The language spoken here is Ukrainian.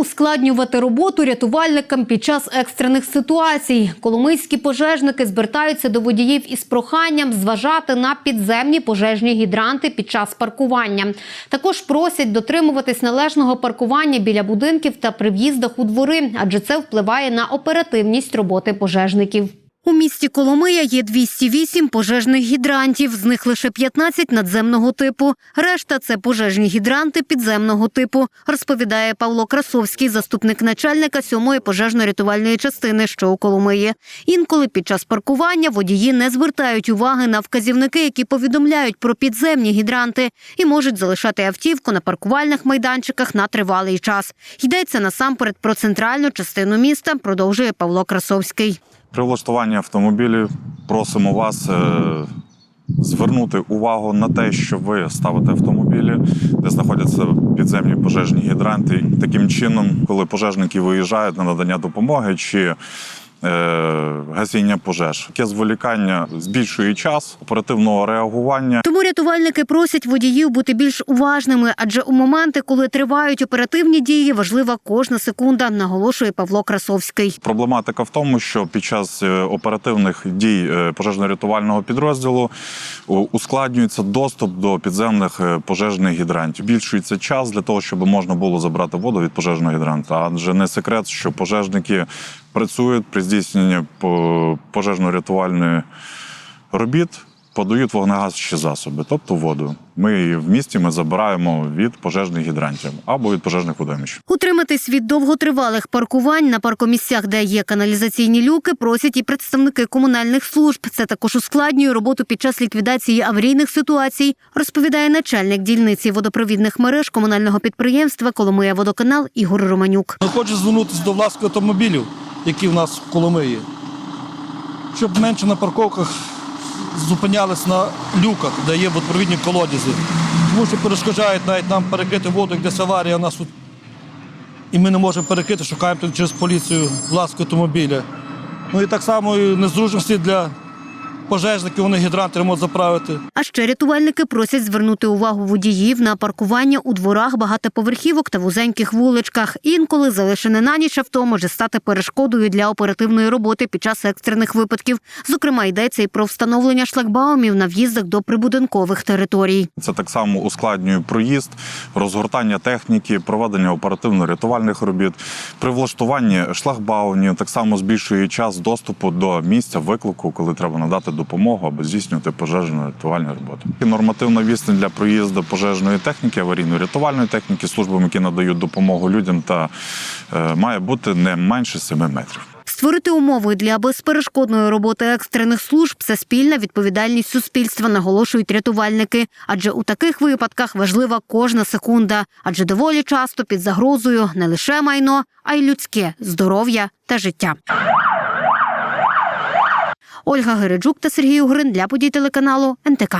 ускладнювати роботу рятувальникам під час екстрених ситуацій. Коломийські пожежники звертаються до водіїв із проханням зважати на підземні пожежні гідранти під час паркування. Також просять дотримуватись належного паркування біля будинків та при в'їздах у двори, адже це впливає на оперативність роботи пожежників. У місті Коломия є 208 пожежних гідрантів, з них лише 15 надземного типу. Решта це пожежні гідранти підземного типу, розповідає Павло Красовський, заступник начальника 7-ї пожежно-рятувальної частини, що у Коломиї. Інколи під час паркування водії не звертають уваги на вказівники, які повідомляють про підземні гідранти і можуть залишати автівку на паркувальних майданчиках на тривалий час. Йдеться насамперед про центральну частину міста, продовжує Павло Красовський. При влаштуванні автомобілів просимо вас е, звернути увагу на те, що ви ставите автомобілі, де знаходяться підземні пожежні гідранти. Таким чином, коли пожежники виїжджають на надання допомоги чи е, гасіння пожеж, таке зволікання збільшує час оперативного реагування. Тому рятувальники просять водіїв бути більш уважними, адже у моменти, коли тривають оперативні дії, важлива кожна секунда, наголошує Павло Красовський. Проблематика в тому, що під час е, оперативних дій е, пожежно-рятувального підрозділу ускладнюється доступ до підземних е, пожежних гідрантів. Збільшується час для того, щоб можна було забрати воду від пожежного гідранта. Адже не секрет, що пожежники працюють при здійсненні по- пожежно-рятувальної робіт. Подають вогнегасчі засоби, тобто воду. Ми її в місті ми забираємо від пожежних гідрантів або від пожежних водоймищ. Утриматись від довготривалих паркувань на паркомісцях, де є каналізаційні люки, просять і представники комунальних служб. Це також ускладнює роботу під час ліквідації аварійних ситуацій, розповідає начальник дільниці водопровідних мереж комунального підприємства Коломия водоканал Ігор Романюк. Хочу звернутися до власних автомобілів, які в нас в Коломиї, щоб менше на парковках зупинялись на люках, де є відповідні колодязі. Тому що перешкоджають навіть нам перекрити воду, як десь аварія у нас тут. І ми не можемо перекрити, шукаємо через поліцію власку автомобіля. Ну і так само і незручності для пожежників, вони гідранти ремонт заправити. А ще рятувальники просять звернути увагу водіїв на паркування у дворах багатоповерхівок та вузеньких вуличках. Інколи залишене на ніч авто може стати перешкодою для оперативної роботи під час екстрених випадків. Зокрема, йдеться і про встановлення шлагбаумів на в'їздах до прибудинкових територій. Це так само ускладнює проїзд, розгортання техніки, проведення оперативно-рятувальних робіт. При влаштуванні шлагбаунів так само збільшує час доступу до місця виклику, коли треба надати допомогу або здійснювати пожежно-рятувальні роботи. Нормативна відстань для проїзду пожежної техніки, аварійно-рятувальної техніки, службам, які надають допомогу людям, та е, має бути не менше 7 метрів. Створити умови для безперешкодної роботи екстрених служб це спільна відповідальність суспільства, наголошують рятувальники. Адже у таких випадках важлива кожна секунда, адже доволі часто під загрозою не лише майно, а й людське здоров'я та життя. Ольга Гереджук та Сергій Угрин для подій телеканалу НТК.